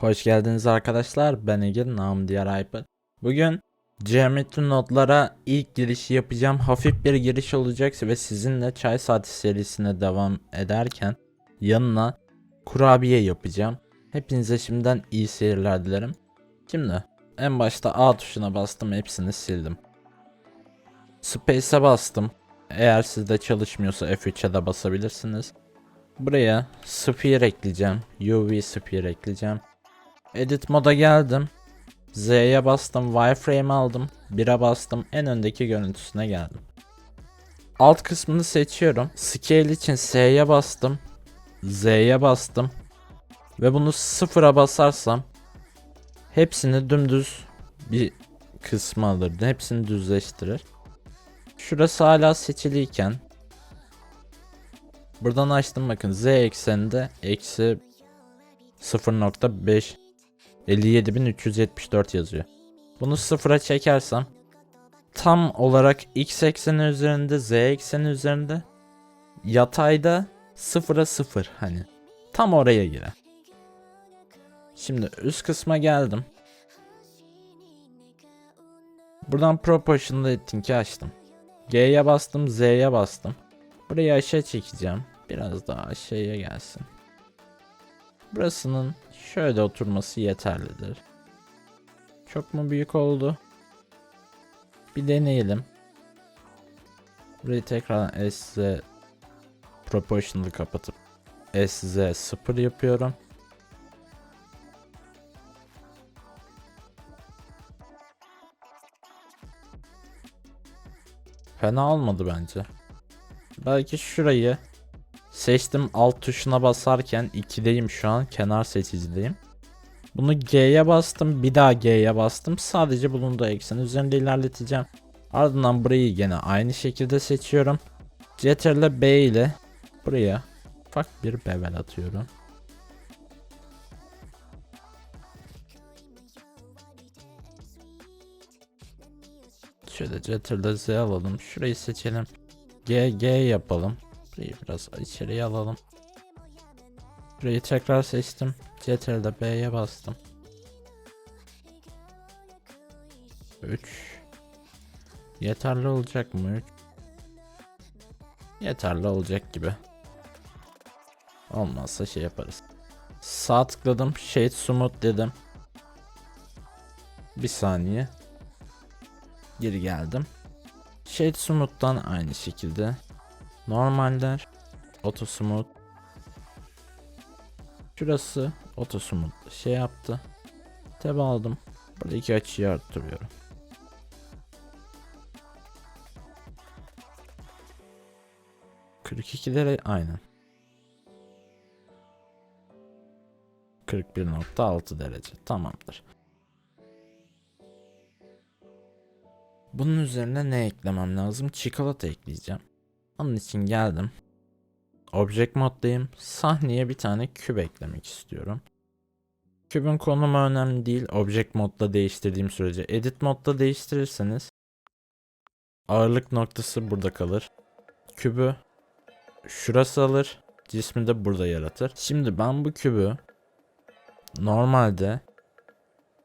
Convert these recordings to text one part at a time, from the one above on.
Hoş geldiniz arkadaşlar. Ben Ege, nam diğer Hyper. Bugün geometri notlara ilk girişi yapacağım. Hafif bir giriş olacak ve sizinle çay saati serisine devam ederken yanına kurabiye yapacağım. Hepinize şimdiden iyi seyirler dilerim. Şimdi en başta A tuşuna bastım hepsini sildim. Space'e bastım. Eğer sizde çalışmıyorsa F3'e de basabilirsiniz. Buraya sphere ekleyeceğim. UV sphere ekleyeceğim. Edit moda geldim. Z'ye bastım. Wireframe aldım. 1'e bastım. En öndeki görüntüsüne geldim. Alt kısmını seçiyorum. Scale için S'ye bastım. Z'ye bastım. Ve bunu sıfıra basarsam hepsini dümdüz bir kısmı alır. Hepsini düzleştirir. Şurası hala seçiliyken Buradan açtım bakın z ekseninde eksi 0.5 57374 yazıyor. Bunu sıfıra çekersem tam olarak x ekseni üzerinde z ekseni üzerinde yatayda sıfıra sıfır hani tam oraya girer. Şimdi üst kısma geldim. Buradan proportional editing'i açtım. G'ye bastım, Z'ye bastım. Burayı aşağı çekeceğim. Biraz daha aşağıya gelsin. Burasının şöyle oturması yeterlidir. Çok mu büyük oldu? Bir deneyelim. Burayı tekrar SZ proportional'ı kapatıp SZ 0 yapıyorum. Fena olmadı bence. Belki şurayı seçtim alt tuşuna basarken 2'deyim şu an kenar seçicideyim. Bunu G'ye bastım bir daha G'ye bastım sadece bulunduğu eksen üzerinde ilerleteceğim. Ardından burayı gene aynı şekilde seçiyorum. Ctrl B ile buraya ufak bir bevel atıyorum. Şöyle Ctrl Z alalım. Şurayı seçelim. G, G yapalım. Burayı biraz içeriye alalım. Burayı tekrar seçtim. Ctrl'de B'ye bastım. 3 Yeterli olacak mı 3? Yeterli olacak gibi. Olmazsa şey yaparız. Sağ tıkladım. Shade Smooth dedim. Bir saniye. Geri geldim. Shade Smooth'tan aynı şekilde. Normaller. Auto Smooth. Şurası Auto Smooth şey yaptı. Tab aldım. Buradaki açıyı arttırıyorum. Kırk ikilere aynen. 41.6 derece tamamdır. Bunun üzerine ne eklemem lazım? Çikolata ekleyeceğim. Onun için geldim. Object moddayım. Sahneye bir tane küp eklemek istiyorum. Kübün konumu önemli değil. Object modda değiştirdiğim sürece. Edit modda değiştirirseniz ağırlık noktası burada kalır. Kübü şurası alır. Cismi de burada yaratır. Şimdi ben bu kübü normalde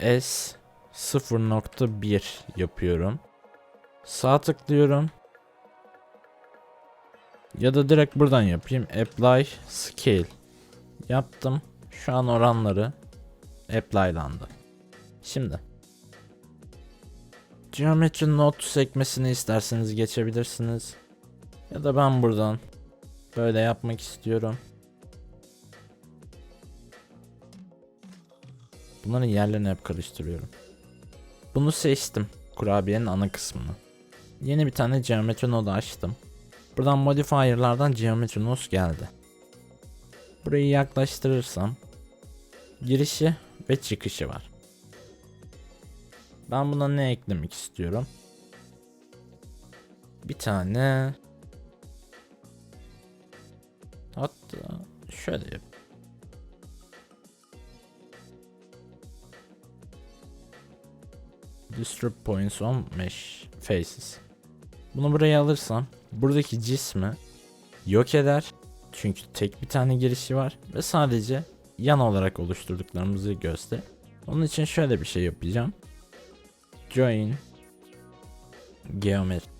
S 0.1 yapıyorum. Sağ tıklıyorum. Ya da direkt buradan yapayım. Apply Scale. Yaptım. Şu an oranları apply'landı. Şimdi Geometry Node sekmesini isterseniz geçebilirsiniz. Ya da ben buradan böyle yapmak istiyorum. Bunların yerlerini hep karıştırıyorum. Bunu seçtim. Kurabiyenin ana kısmını. Yeni bir tane Geometry Node açtım. Buradan modifier'lardan Geometry Node geldi. Burayı yaklaştırırsam girişi ve çıkışı var. Ben buna ne eklemek istiyorum? Bir tane Hatta şöyle yap. Disturb points on mesh faces. Bunu buraya alırsam buradaki cismi yok eder. Çünkü tek bir tane girişi var ve sadece yan olarak oluşturduklarımızı göster. Onun için şöyle bir şey yapacağım. Join Geometry.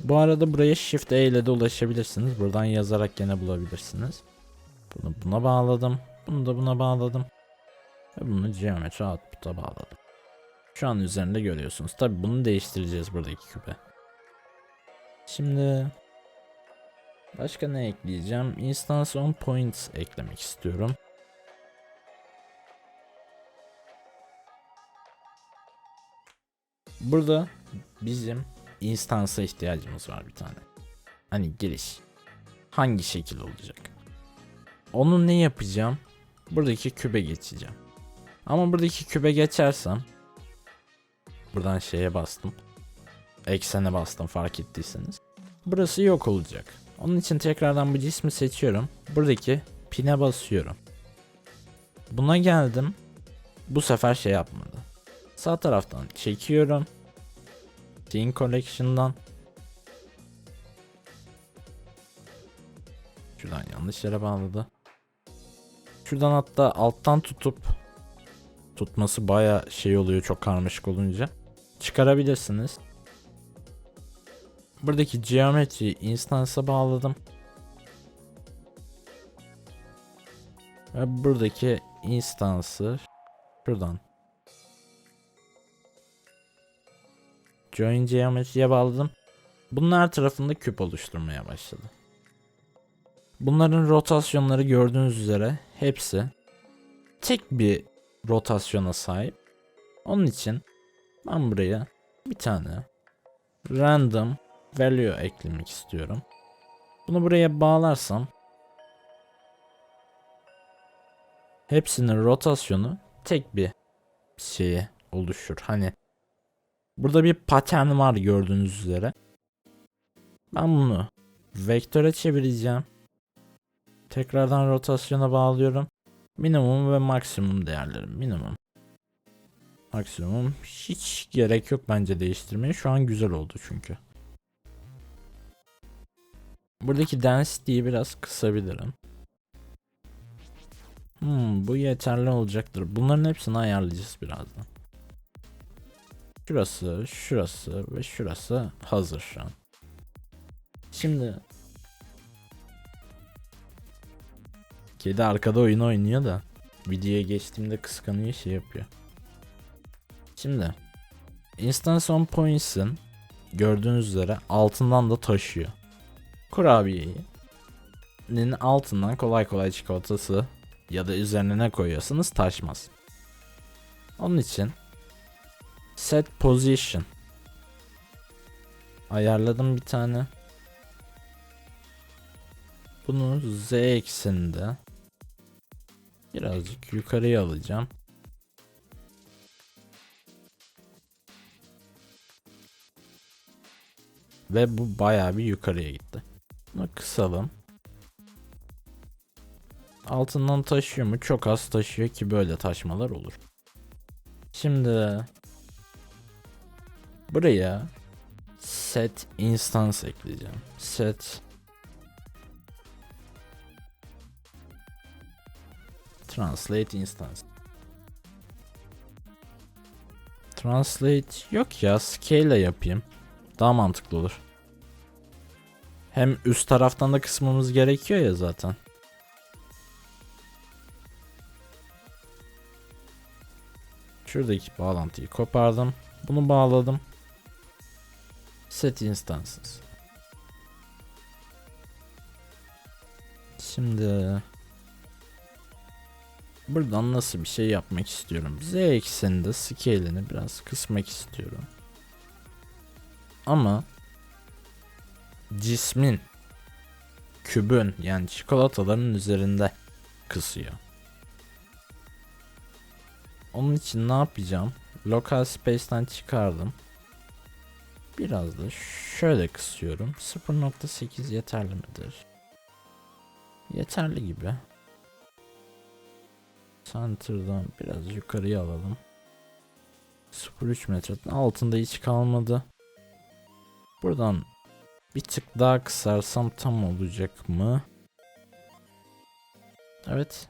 Bu arada buraya Shift E ile de ulaşabilirsiniz. Buradan yazarak gene bulabilirsiniz. Bunu buna bağladım. Bunu da buna bağladım. Ve bunu Geometry Output'a bağladım. Şu an üzerinde görüyorsunuz. Tabi bunu değiştireceğiz buradaki küpe. Şimdi başka ne ekleyeceğim? Instance on points eklemek istiyorum. Burada bizim instance'a ihtiyacımız var bir tane. Hani giriş. Hangi şekil olacak? Onu ne yapacağım? Buradaki kübe geçeceğim. Ama buradaki kübe geçersem buradan şeye bastım. Eksene bastım fark ettiyseniz. Burası yok olacak. Onun için tekrardan bu cismi seçiyorum. Buradaki pine basıyorum. Buna geldim. Bu sefer şey yapmadı. Sağ taraftan çekiyorum. Scene Collection'dan. Şuradan yanlış yere bağladı. Şuradan hatta alttan tutup tutması baya şey oluyor çok karmaşık olunca. Çıkarabilirsiniz. Buradaki geometry instance'a bağladım. Ve buradaki instance'ı şuradan Join Geometry'ye bağladım. Bunun her tarafında küp oluşturmaya başladı. Bunların rotasyonları gördüğünüz üzere hepsi tek bir rotasyona sahip. Onun için ben buraya bir tane random value eklemek istiyorum. Bunu buraya bağlarsam hepsinin rotasyonu tek bir şeye oluşur. Hani burada bir pattern var gördüğünüz üzere. Ben bunu vektöre çevireceğim. Tekrardan rotasyona bağlıyorum. Minimum ve maksimum değerlerim. Minimum. Maksimum hiç gerek yok bence değiştirmeye. Şu an güzel oldu çünkü. Buradaki density'yi biraz kısabilirim. Hmm, bu yeterli olacaktır. Bunların hepsini ayarlayacağız birazdan. Şurası, şurası ve şurası hazır şu an. Şimdi Kedi arkada oyun oynuyor da videoya geçtiğimde kıskanıyor şey yapıyor. Şimdi Instance on Points'ın gördüğünüz üzere altından da taşıyor. Kurabiyenin altından kolay kolay çikolatası ya da üzerine ne koyuyorsanız taşmaz. Onun için set position ayarladım bir tane. Bunu z ekseninde birazcık yukarıya alacağım. Ve bu bayağı bir yukarıya gitti. Bunu kısalım. Altından taşıyor mu? Çok az taşıyor ki böyle taşmalar olur. Şimdi buraya set instance ekleyeceğim. Set translate instance. Translate yok ya scale yapayım. Daha mantıklı olur. Hem üst taraftan da kısmımız gerekiyor ya zaten. Şuradaki bağlantıyı kopardım. Bunu bağladım. Set instances. Şimdi buradan nasıl bir şey yapmak istiyorum? Z ekseninde scale'ini biraz kısmak istiyorum. Ama cismin kübün yani çikolataların üzerinde kısıyor. Onun için ne yapacağım? Local space'ten çıkardım. Biraz da şöyle kısıyorum. 0.8 yeterli midir? Yeterli gibi. Center'dan biraz yukarıya alalım. 0.3 metrenin altında hiç kalmadı. Buradan bir tık daha kısarsam tam olacak mı? Evet.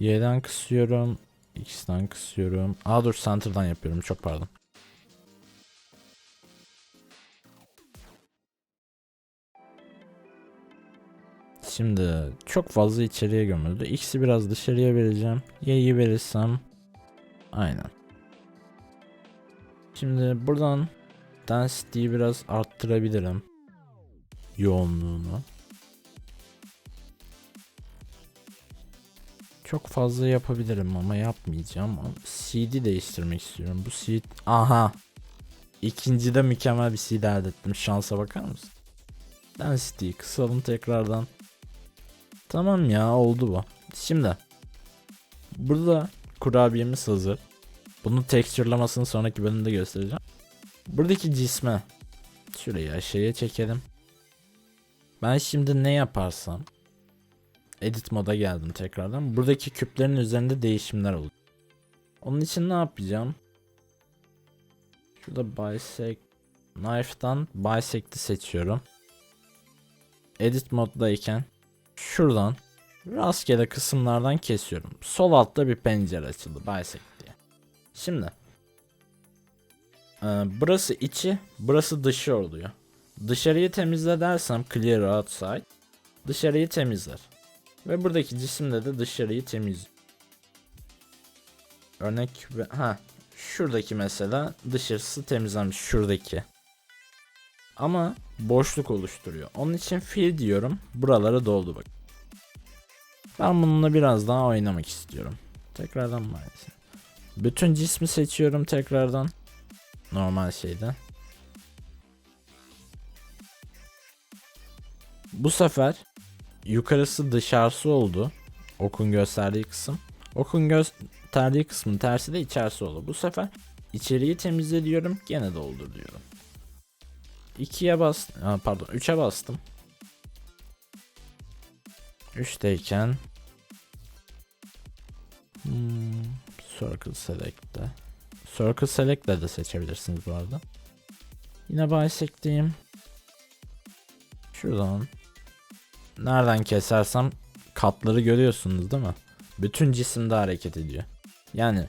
Y'den kısıyorum. X'den kısıyorum. Aa dur center'dan yapıyorum çok pardon. Şimdi çok fazla içeriye gömüldü. X'i biraz dışarıya vereceğim. Y'yi verirsem aynen. Şimdi buradan density'yi biraz arttırabilirim. Yoğunluğunu. Çok fazla yapabilirim ama yapmayacağım. CD değiştirmek istiyorum. Bu CD... Aha! İkincide mükemmel bir CD elde ettim. Şansa bakar mısın? Density'yi kısalım tekrardan. Tamam ya oldu bu. Şimdi burada kurabiyemiz hazır. Bunu texture'lamasını sonraki bölümde göstereceğim. Buradaki cisme şurayı aşağıya çekelim. Ben şimdi ne yaparsam edit moda geldim tekrardan. Buradaki küplerin üzerinde değişimler olacak. Onun için ne yapacağım? Şurada bisect knife'dan bisect'i seçiyorum. Edit moddayken şuradan rastgele kısımlardan kesiyorum. Sol altta bir pencere açıldı bisect. Şimdi e, burası içi, burası dışı oluyor. Dışarıyı temizle dersem clear outside dışarıyı temizler. Ve buradaki cisimde de dışarıyı temiz. Örnek ha şuradaki mesela dışarısı temizlenmiş şuradaki. Ama boşluk oluşturuyor. Onun için fill diyorum. Buraları doldu bak. Ben bununla biraz daha oynamak istiyorum. Tekrardan maalesef. Bütün cismi seçiyorum tekrardan. Normal şeyde. Bu sefer yukarısı dışarısı oldu. Okun gösterdiği kısım. Okun gösterdiği kısmın tersi de içerisi oldu. Bu sefer içeriği temizle diyorum. Gene doldur diyorum. 2'ye bas pardon 3'e bastım. 3'teyken Circle Select'te Circle Select'le de seçebilirsiniz bu arada. Yine bisect'teyim. Şuradan nereden kesersem katları görüyorsunuz değil mi? Bütün cisimde hareket ediyor. Yani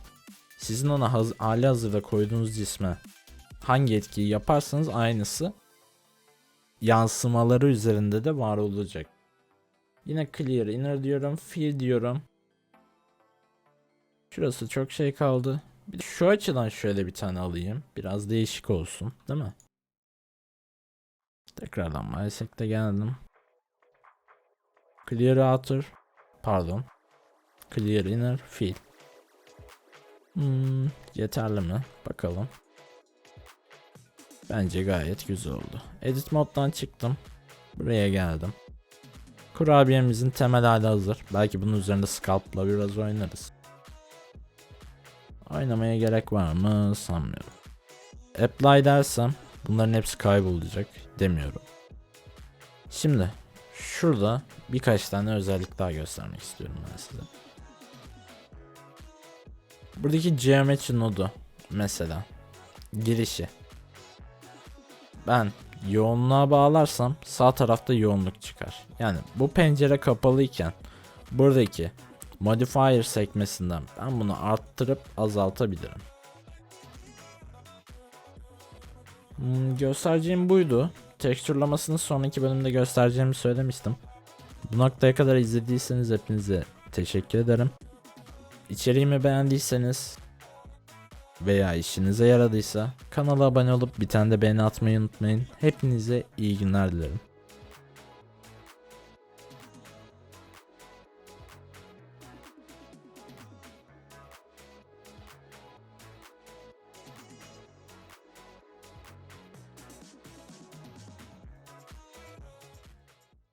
sizin ona haz hali hazırda koyduğunuz cisme hangi etkiyi yaparsanız aynısı yansımaları üzerinde de var olacak. Yine clear inner diyorum, fill diyorum. Şurası çok şey kaldı. Bir de şu açıdan şöyle bir tane alayım. Biraz değişik olsun, değil mi? Tekrardan de geldim. Clear outer, pardon. Clear inner, fill. Hmm, yeterli mi? Bakalım. Bence gayet güzel oldu. Edit moddan çıktım. Buraya geldim. Kurabiyemizin temel hali hazır. Belki bunun üzerinde scalp'la biraz oynarız. Oynamaya gerek var mı sanmıyorum. Apply dersem bunların hepsi kaybolacak demiyorum. Şimdi şurada birkaç tane özellik daha göstermek istiyorum ben size. Buradaki geometry nodu mesela girişi ben yoğunluğa bağlarsam sağ tarafta yoğunluk çıkar. Yani bu pencere kapalıyken buradaki modifier sekmesinden ben bunu arttırıp azaltabilirim. Hmm, göstereceğim buydu. Tekstürlamasını sonraki bölümde göstereceğimi söylemiştim. Bu noktaya kadar izlediyseniz hepinize teşekkür ederim. İçeriğimi beğendiyseniz veya işinize yaradıysa kanala abone olup bir tane de beğeni atmayı unutmayın. Hepinize iyi günler dilerim.